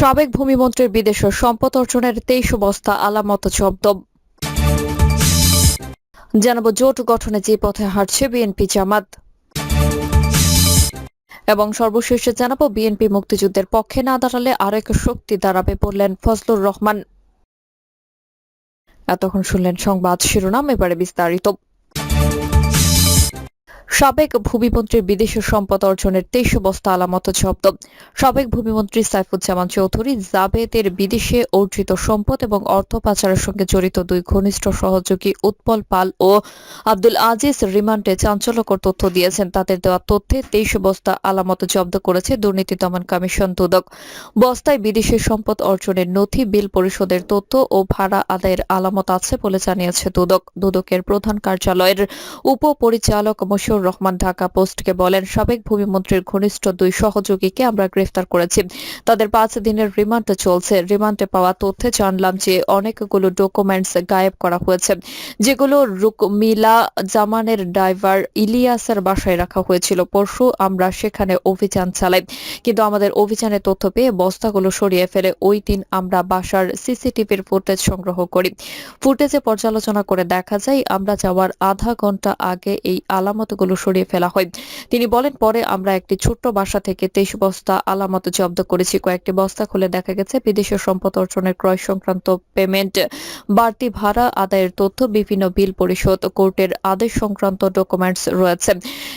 সাবেক ভূমিমন্ত্রীর বিদেশ সম্পদ অর্জনের তেইশ বস্তা আলামত জব্দ। জানাব জোট গঠনে যে পথে হাঁটছে বিএনপি জামাত। এবং সর্বশেষে জানাব বিএনপি মুক্তিযুদ্ধের পক্ষে না দাঁড়ালে আরেক শক্তি দাঁড়াবে বললেন ফজলুর রহমান। এতক্ষণ শুনলেন সংবাদ শিরোনাম, এবারে বিস্তারিত। সাবেক ভূমিমন্ত্রীর বিদেশি সম্পদ অর্জনের তেইশ বস্তা আলামত জব্দ। সাবেক ভূমিমন্ত্রী সাইফুজ্জামান চৌধুরী জাবেদের বিদেশে অর্জিত সম্পদ এবং অর্থ পাচারের সঙ্গে জড়িত দুই ঘনিষ্ঠ সহযোগী উৎপল পাল ও আব্দুল আজিজ রিমান্ডে চাঞ্চল্যকর তথ্য দিয়েছেন। তাদের দেওয়া তথ্যে তেইশ বস্তা আলামত জব্দ করেছে দুর্নীতি দমন কমিশন দুদক। বস্তায় বিদেশি সম্পদ অর্জনের নথি, বিল পরিশোধের তথ্য ও ভাড়া আদায়ের আলামত আছে বলে জানিয়েছে দুদক। দুদকের প্রধান কার্যালয়ের উপপরিচালক মশিউর রহমান ঢাকা পোস্টকে বলেন, সাবেক ভূমিমন্ত্রীর ঘনিষ্ঠ দুই সহযোগীকে আমরা গ্রেফতার করেছি। তাদের পাঁচ দিনের রিমান্ড চলছে। রিমান্ডে পাওয়া তথ্যে জানলাম যে অনেকগুলো ডকুমেন্টস গায়েব করা হয়েছে, যেগুলো রুকমিলা জামানের ড্রাইভার ইলিয়াসের বাসায় রাখা হয়েছিল। পরশু আমরা সেখানে অভিযান চালাই। কিন্তু আমাদের অভিযানে তথ্য পেয়ে বস্তাগুলো সরিয়ে ফেলে। ওই দিন আমরা বাসার সিসিটিভির ফুটেজ সংগ্রহ করি। ফুটেজে পর্যালোচনা করে দেখা যায়, আমরা যাওয়ার আধা ঘণ্টা আগে এই আলামতগুলো সরিয়ে ফেলা হয়। তিনি বলেন, পরে আমরা একটি ছোট্ট বাসা থেকে তেইশ বস্তা আলামত জব্দ করেছি। কয়েকটি বস্তা খুলে দেখা গেছে বিদেশি সম্পদ অর্জনের ক্রয় সংক্রান্ত পেমেন্ট, বাড়তি ভাড়া, আদায়ের তথ্য, বিভিন্ন বিল পরিশোধ, কোর্টের আদেশ সংক্রান্ত ডকুমেন্টস রয়েছে।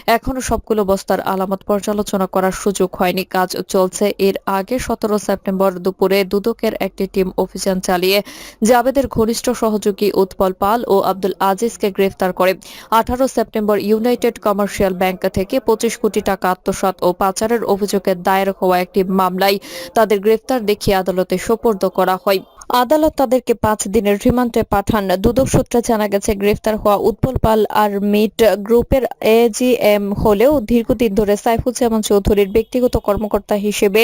এখনও সবগুলো বস্তার আলামত পর্যালোচনা করার সুযোগ হয়নি। কাজ চলছে। এর আগে সতেরো সেপ্টেম্বর দুপুরে দুদকের একটি টিম অভিযান চালিয়ে জাবেদের ঘনিষ্ঠ সহযোগী উৎপল পাল ও আব্দুল আজিজকে গ্রেফতার করে। আঠারো সেপ্টেম্বর ইউনাইটেড কমার্শিয়াল ব্যাংক থেকে পঁচিশ কোটি টাকা আত্মসাত ও পাচারের অভিযোগে দায়ের হওয়া একটি মামলায় তাদের গ্রেফতার দেখিয়ে আদালতে সোপর্দ করা হয়। আদালত তাদেরকে পাঁচ দিনের রিমান্ডে পাঠান। দুদক সূত্রে জানা গেছে, গ্রেফতার হওয়া উৎপল পাল আর মিট গ্রুপের এজিএম হলেও দীর্ঘদিন ধরে সাইফুজ্জামান চৌধুরীর ব্যক্তিগত কর্মকর্তা হিসেবে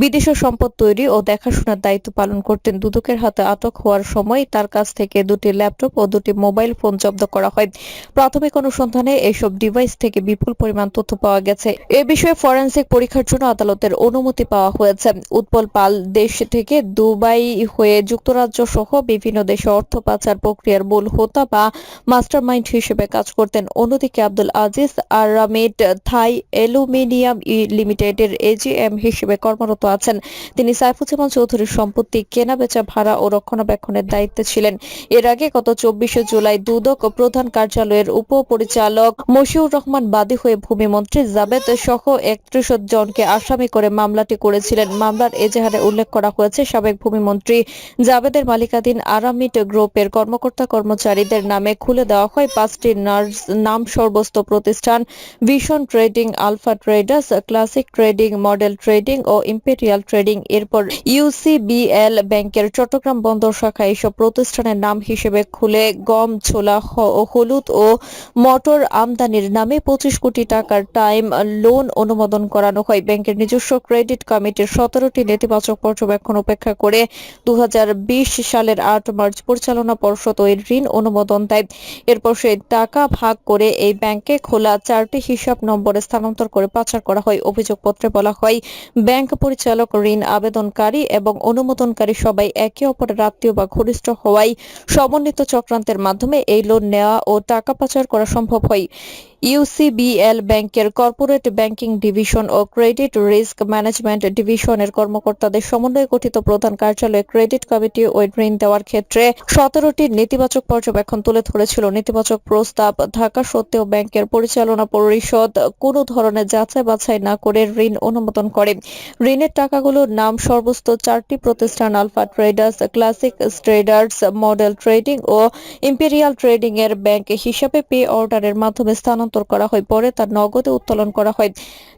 বিদেশি সম্পদ তৈরি ও দেখাশোনার দায়িত্ব পালন করতেন। দুদকের হাতে আটক হওয়ার সময় তার কাছ থেকে দুটি ল্যাপটপ ও দুটি মোবাইল ফোন জব্দ করা হয়। প্রাথমিক অনুসন্ধানে এসব ডিভাইস থেকে বিপুল পরিমাণ তথ্য পাওয়া গেছে। এ বিষয়ে ফরেন্সিক পরীক্ষার জন্য আদালতের অনুমতি পাওয়া হয়েছে। উৎপল পাল দেশ থেকে দুবাই হয়ে যুক্তরাজ্য সহ বিভিন্ন দেশে অর্থ পাচার প্রক্রিয়ার মূল হোতা বা মাস্টারমাইন্ড হিসেবে কাজ করতেন। অন্যদিকে আব্দুল আজিজ আরামিড থাই অ্যালুমিনিয়াম লিমিটেডের এজিএম হিসেবে কর্মরত আছেন। তিনি সাইফুজ্জামান চৌধুরীর সম্পত্তি কেনা, বেচা, ভাড়া ও রক্ষণাবেক্ষণের দায়িত্বে ছিলেন। এর আগে গত চব্বিশে জুলাই দুদক প্রধান কার্যালয়ের উপপরিচালক মশিউর রহমান বাদী হয়ে ভূমিমন্ত্রী জাবেদ সহ একত্রিশ জনকে আসামি করে মামলাটি করেছিলেন। মামলার এজাহারে উল্লেখ করা হয়েছে, সাবেক ভূমিমন্ত্রী জাবেদের মালিকাধীন আরামিট গ্রুপের কর্মকর্তা কর্মচারীদের নামে খুলে দেওয়া হয় পাঁচটি নাম সর্বস্ত প্রতিষ্ঠান Vision Trading, Alpha Traders, Classic Trading, Model Trading ও ইম্পেরিয়াল ট্রেডিং। এরপর ইউসিবিএল ব্যাংকের চট্টগ্রাম বন্দর শাখা এসব প্রতিষ্ঠানের নাম হিসেবে খুলে গম, ছোলা হলুদ ও মটর আমদানির নামে পঁচিশ কোটি টাকার টাইম লোন অনুমোদন করানো হয়। ব্যাংকের নিজস্ব ক্রেডিট কমিটির সতেরোটি নেতিবাচক পর্যবেক্ষণ উপেক্ষা করে দু হাজার সালের আট মার্চ পরিচালনা পর্ষদ ওই ঋণ অনুমোদন দেয়। এরপর সেই টাকা ভাগ করে এই ব্যাংকে খোলা চারটি হিসাব নম্বরে স্থানান্তর করে পাচার করা হয়, অভিযোগপত্রে বলা হয়। ব্যাংক পরিচালক ঋণ আবেদনকারী এবং অনুমোদনকারী সবাই একে অপরের আত্মীয় বা ঘনিষ্ঠ হওয়ায় সমন্বিত চক্রান্তের মাধ্যমে এই লোন নেওয়া ও টাকা পাচার করা সম্ভব হয়। ইউসিবিএল ব্যাংকের কর্পোরেট ব্যাংকিং ডিভিশন ও ক্রেডিট রিস্ক ম্যানেজমেন্ট ডিভিশনের কর্মকর্তাদের সমন্বয়ে গঠিত প্রধান কার্যালয়ে ক্রেডিট কমিটি ওই ঋণ দেওয়ার ক্ষেত্রে সতেরোটি নেতিবাচক পর্যবেক্ষণ তুলে ধরেছিল। নেতিবাচক প্রস্তাব থাকা সত্ত্বেও ব্যাংকের পরিচালনা পরিষদ কোনো ধরনের যাচাই বাছাই না করে ঋণ অনুমোদন করে। ঋণের টাকাগুলোর নাম সর্বস্ত চারটি প্রতিষ্ঠান Alpha Traders, Classic Traders, Model Trading ও ইম্পেরিয়াল ট্রেডিং এর ব্যাংক হিসাবে পে অর্ডারের মাধ্যমে স্থানান্তর করা হয়, পরে তা নগদে উত্তোলন করা হয়।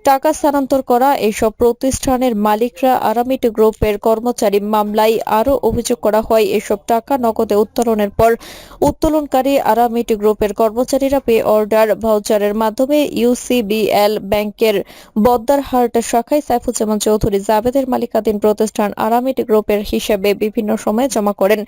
টাকা স্থানান্তর করা এইসব প্রতিষ্ঠানের মালিকরা আরামিট গ্রুপের কর্মচারী মামলায় আরও অভিযোগ করা হয়, এসব টাকা নগদে উত্তোলনের পর উত্তোলনকারী আরামিট গ্রুপের কর্মচারীরা পে অর্ডার ভাউচারের মাধ্যমে ইউসিবিএল ব্যাংকের বদ্দারহাট শাখায় সাইফুজ্জামান চৌধুরী জাবেদের মালিকাধীন প্রতিষ্ঠান আরামিট গ্রুপের হিসেবে বিভিন্ন সময়ে জমা করেন।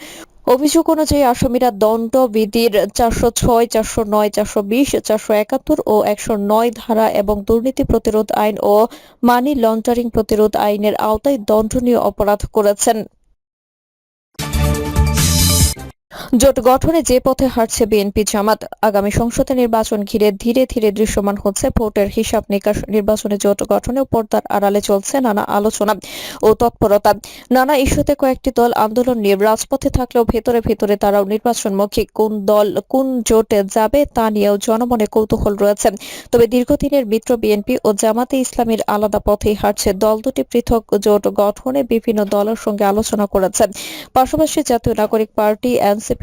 অভিযোগ অনুযায়ী আসামিরা দণ্ডবিধির চারশো ছয়, চারশো নয়, চারশো বিশ, চারশো একাত্তর ও একশো নয় ধারা এবং দুর্নীতি প্রতিরোধ আইন ও মানি লন্ডারিং প্রতিরোধ আইনের আওতায় দণ্ডনীয় অপরাধ করেছেন। জোট গঠনে যে পথে হাঁটছে বিএনপি জামাত, আগামী সংসদ নির্বাচন ঘিরে ধীরে ধীরে দৃশ্যমান হচ্ছে ভোটের হিসাব নিকাশ। নির্বাচনে জোট গঠনে পর্দার আড়ালে চলছে নানা আলোচনা ও তৎপরতা। নানা ইস্যুতে কয়েকটি দল আন্দোলন নিয়ে রাজপথে থাকলেও ভেতরে ভেতরে তারাও নির্বাচনমুখী, কোন দল কোন জোটে যাবে তা নিয়েও জনমনে কৌতূহল রয়েছে। তবে দীর্ঘদিনের মিত্র বিএনপি ও জামাতে ইসলামীর আলাদা পথেই হাঁটছে। দল দুটি পৃথক জোট গঠনে বিভিন্ন দলের সঙ্গে আলোচনা করেছে। পাশাপাশি জাতীয় নাগরিক পার্টি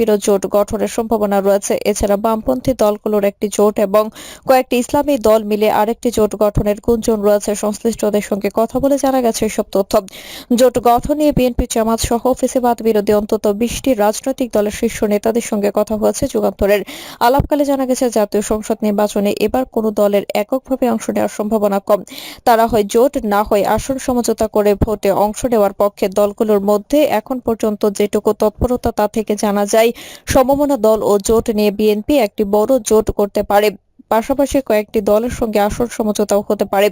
এনসিপিরও জোট গঠনের সম্ভাবনা রয়েছে। এছাড়া বামপন্থী দলগুলোর একটি জোট এবং কয়েকটি ইসলামী দল মিলে আরেকটি জোট গঠনের গুঞ্জন রয়েছে। সংশ্লিষ্টদের সঙ্গে কথা বলে জানা গেছে এসব তথ্য। জোট গঠন নিয়ে বিএনপি, জামাত সহ ফেসিবাদ বিরোধী অন্তত বিশটি রাজনৈতিক দলের শীর্ষ নেতাদের সঙ্গে কথা হয়েছে যুগান্তরের। আলাপকালে জানা গেছে, জাতীয় সংসদ নির্বাচনে এবার কোনো দলের এককভাবে অংশ নেওয়ার সম্ভাবনা কম। তারা হয় জোট, না হয় আসন সমঝোতা করে ভোটে অংশ নেওয়ার পক্ষে। দলগুলোর মধ্যে এখন পর্যন্ত যেটুকু তৎপরতা তা থেকে জানা যায় সমমনা দল ও জোট নিয়ে বিএনপি একটি বড় জোট করতে পারে। পাশাপাশি কয়েকটি দলের সঙ্গে আসন সমঝোতাও হতে পারে।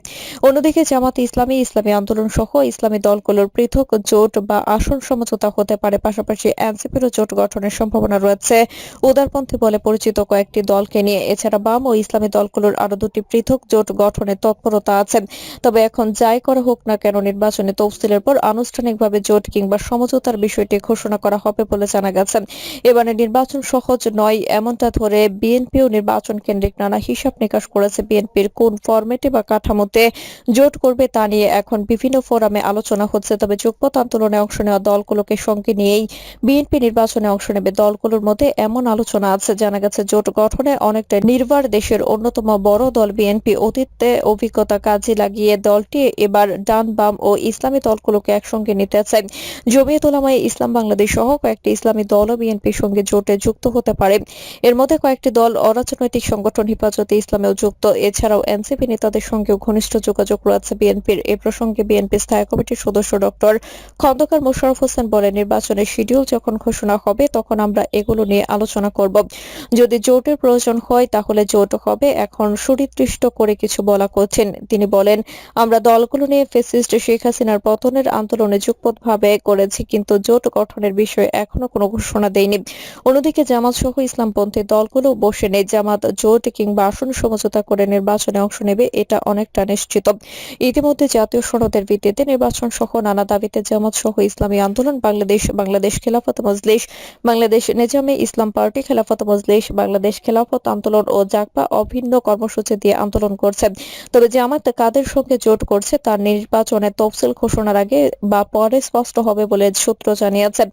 অন্যদিকে জামাতে ইসলামী ইসলামী আন্দোলন সহ ইসলামী দলগুলোর পৃথক জোট বা আসন সমঝোতা হতে পারে, পাশাপাশি এনসিপিরও জোট গঠনের সম্ভাবনা রয়েছে। উদারপন্থী বলে পরিচিত কয়েকটি দলকে নিয়ে, এছাড়া বাম ও ইসলামী দলগুলোর আরও দুটি পৃথক জোট গঠনের তৎপরতা আছে। তবে এখন যাই করা হোক না কেন, নির্বাচনে তফসিলের পর আনুষ্ঠানিকভাবে জোট কিংবা সমঝোতার বিষয়টি ঘোষণা করা হবে বলে জানা গেছে। এবারে নির্বাচন সহজ নয়, এমনটা ধরে বিএনপিও নির্বাচন কেন্দ্রিক নানা হিসাব নিকাশ করেছে বিএনপির কোন ফরম্যাটে বা কাঠামোতে জোট করবে তা নিয়ে এখন বিভিন্ন ফোরামে আলোচনা হচ্ছে। তবে যুগপথ আন্দোলনে অংশ নেওয়া দলগুলোকে সঙ্গে নিয়েই বিএনপি নির্বাচনে অংশ নেবে দলগুলোর মধ্যে এমন আলোচনা আছে, জানা গেছে জোট গঠনে অনেকটা নির্বার দেশের অন্যতম বড় দল বিএনপি। অতীতে অভিজ্ঞতা কাজে লাগিয়ে দলটি এবার ডান, বাম ও ইসলামী দলগুলোকে একসঙ্গে নিতে চায়। জমিয়ত ওলামায়ে ইসলাম বাংলাদেশ সহ কয়েকটি ইসলামী দলও বিএনপির সঙ্গে জোটে যুক্ত হতে পারে। এর মধ্যে কয়েকটি দল অরাজনৈতিক সংগঠন হেফাজতে ইসলামেও যুক্ত। এছাড়াও এনসিপি নেতাদের সঙ্গেও ঘনিষ্ঠ যোগাযোগ রয়েছে বিএনপির। এ প্রসঙ্গে বিএনপি স্থায়ী কমিটির সদস্য ডক্টর খন্দকার মোশাররফ হোসেন বলেন, নির্বাচনের শিডিউল যখন ঘোষণা হবে, তখন আমরা এগুলো নিয়ে আলোচনা করব। যদি জোটের প্রয়োজন হয়, তাহলে জোট হবে। এখন সুনির্দিষ্ট করে কিছু বলা কঠিন। তিনি বলেন, আমরা দলগুলো নিয়ে ফেসিস্ট শেখ হাসিনার পতনের আন্দোলনে যুগপথভাবে করেছি কিন্তু জোট গঠনের বিষয়ে এখনও কোনো ঘোষণা দেয়নি। অন্যদিকে জামাত সহ ইসলামপন্থী দলগুলো বসে নেই। জামাত জোট কিংবা আসন সমঝোতা করে নির্বাচনে অংশ নেবে, এটা অনেকটা নিশ্চিত। ইতিমধ্যে জাতীয় সনদের ভিত্তিতে নির্বাচন সহ নানা দাবিতে জামাত সহ ইসলামী আন্দোলন, বাংলাদেশ বাংলাদেশ খেলাফত মজলিস, বাংলাদেশ নিজামে ইসলাম পার্টি খেলাফত মজলিস, বাংলাদেশ খেলাফত আন্দোলন ও জাকপা অভিন্ন কর্মসূচি দিয়ে আন্দোলন করছে। তবে জামাত কাদের সঙ্গে জোট করছে তার নির্বাচনে তফসিল ঘোষণার আগে বা পরে স্পষ্ট হবে বলে সূত্র জানিয়েছে।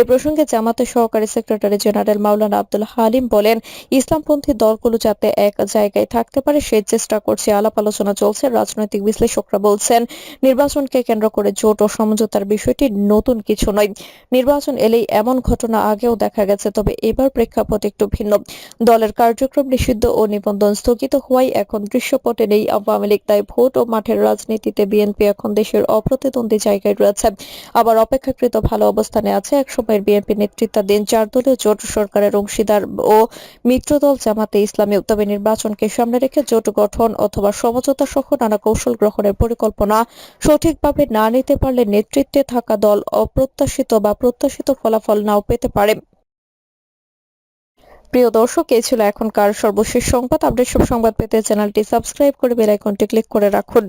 এ প্রসঙ্গে জামাতের সহকারী সেক্রেটারি জেনারেল মাওলানা আব্দুল হালিম বলেন, ইসলামপন্থী দলগুলো যাতে এক জায়গায় থাকতে পারে। সেই চেষ্টা করছে, আলাপ আলোচনা চলছে, রাজনৈতিক বিশ্লেষকরা বলছেন, নির্বাচনকে কেন্দ্র করে জোট ও সমঝোতার বিষয়টি নতুন কিছু নয়। নির্বাচন এলেই এমন ঘটনা আগেও দেখা গেছে, তবে এবার প্রেক্ষাপট একটু ভিন্ন। দলের কার্যক্রম নিষিদ্ধ ও নিবন্ধন স্থগিত হওয়ায় এখন দৃশ্যপটে নেই আওয়ামী লীগ, তাই ভোট ও মাঠের রাজনীতিতে বিএনপি এখন দেশের অপ্রতিদ্বন্দ্বী জায়গায় রয়েছে। আবার অপেক্ষাকৃত ভালো অবস্থানে আছে একসময়ের বিএনপি নেতৃত্বাধীন চার দলীয় জোট সরকারের অংশীদার ও মিত্রদল জামাতে ইসলামী। তবে নির্বাচনকে সামনে রেখে জোট গঠন অথবা সমঝোতা সহ নানা কৌশল গ্রহণের পরিকল্পনা সঠিকভাবে না নিতে পারলে নেতৃত্বে থাকা দল অপ্রত্যাশিত বা প্রত্যাশিত ফলাফল নাও পেতে পারে। প্রিয় দর্শক, এই ছিল এখনকার সর্বশেষ সংবাদ। আপডেট সব সংবাদ পেতে চ্যানেলটি সাবস্ক্রাইব করে বেল আইকনটি ক্লিক করে রাখুন।